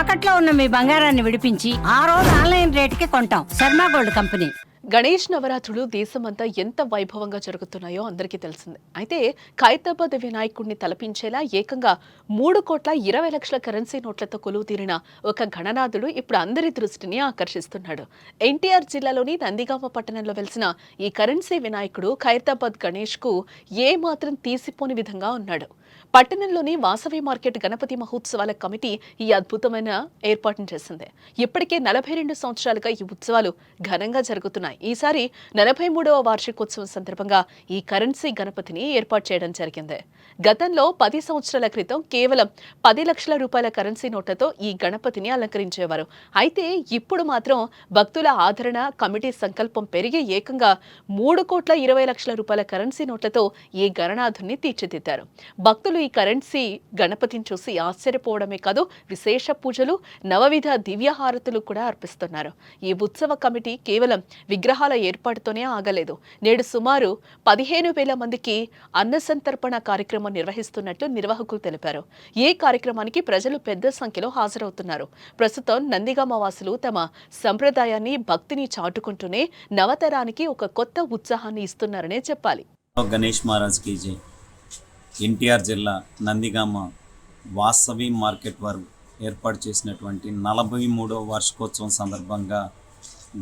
తాకట్లో ఉన్న మీ బంగారాన్ని విడిపించి ఆ రోజు ఆన్లైన్ రేటుకి కొంటాం. Sharma gold company. గణేష్ నవరాత్రులు దేశమంతా ఎంత వైభవంగా జరుగుతున్నాయో అందరికీ తెలిసిందే. అయితే ఖైతాబాద్ వినాయకుడిని తలపించేలా ఏకంగా మూడు కోట్ల ఇరవై లక్షల కరెన్సీ నోట్లతో కొలువు తీరిన ఒక గణనాథుడు ఇప్పుడు అందరి దృష్టిని ఆకర్షిస్తున్నాడు. ఎన్టీఆర్ జిల్లాలోని నందిగామ పట్టణంలో వెలిసిన ఈ కరెన్సీ వినాయకుడు ఖైరతాబాద్ గణేష్కు ఏమాత్రం తీసిపోని విధంగా ఉన్నాడు. పట్టణంలోని వాసవి మార్కెట్ గణపతి మహోత్సవాల కమిటీ ఈ అద్భుతమైన ఏర్పాటును చేసింది. ఇప్పటికే నలభై రెండు సంవత్సరాలుగా ఈ ఉత్సవాలు ఘనంగా జరుగుతున్నాయి. ఈసారి నలభై మూడవ వార్షికోత్సవం సందర్భంగా ఈ కరెన్సీ గణపతిని ఏర్పాటు చేయడం జరిగింది. గతంలో పది సంవత్సరాల క్రితం కేవలం పది లక్షల రూపాయల కరెన్సీ నోట్లతో ఈ గణపతిని అలంకరించేవారు. అయితే ఇప్పుడు మాత్రం భక్తుల ఆదరణ కమిటీ సంకల్పం పెరిగి ఏకంగా మూడు కోట్ల ఇరవై లక్షల రూపాయల కరెన్సీ నోట్లతో ఈ గణనాథుని తీర్చిదిద్దారు. భక్తులు ఈ కరెన్సీ గణపతిని చూసి ఆశ్చర్యపోవడమే కాదు విశేష పూజలు నవవిధ దివ్యహారతులు కూడా అర్పిస్తున్నారు. ఈ ఉత్సవ కమిటీ కేవలం విగ్రహాల ఏర్పాటుతోనే ఆగలేదు. నేడు సుమారు పదిహేను వేల మందికి అన్న సంతర్పణ కార్యక్రమం నిర్వహిస్తున్నట్లు నిర్వాహకులు తెలిపారు. ఏ కార్యక్రమానికి ప్రజలు పెద్ద సంఖ్యలో హాజరవుతున్నారు. ప్రస్తుతం నందిగామ వాసులు తమ సంప్రదాయాన్ని భక్తిని చాటుకుంటూనే నవతరానికి ఒక కొత్త ఉత్సాహాన్ని ఇస్తున్నారనే చెప్పాలి. గణేష్ మహారాజ్ కీ ఎన్టీఆర్ జిల్లా నందిగామ వాసవి మార్కెట్ వారు ఏర్పాటు చేసినటువంటి నలభై మూడో వార్షికోత్సవం సందర్భంగా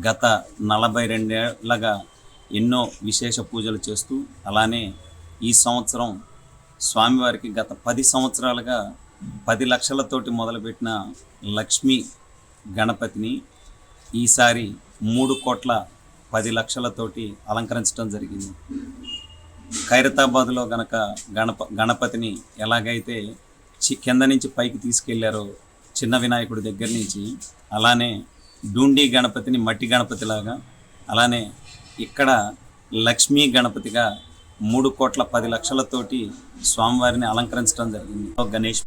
గత నలభై రెండేళ్ళగా ఎన్నో విశేష పూజలు చేస్తూ అలానే ఈ సంవత్సరం స్వామివారికి గత పది సంవత్సరాలుగా పది లక్షలతోటి మొదలుపెట్టిన లక్ష్మీ గణపతిని ఈసారి మూడు కోట్ల పది లక్షలతోటి అలంకరించడం జరిగింది. ఖైరతాబాద్లో గనక గణప గణపతిని ఎలాగైతే చి కింద నుంచి పైకి తీసుకెళ్ళారో చిన్న వినాయకుడి దగ్గర నుంచి అలానే డూండి గణపతిని మట్టి గణపతిలాగా అలానే ఇక్కడ లక్ష్మీ గణపతిగా మూడు కోట్ల పది లక్షలతోటి స్వామివారిని అలంకరించడం జరిగింది. గణేష్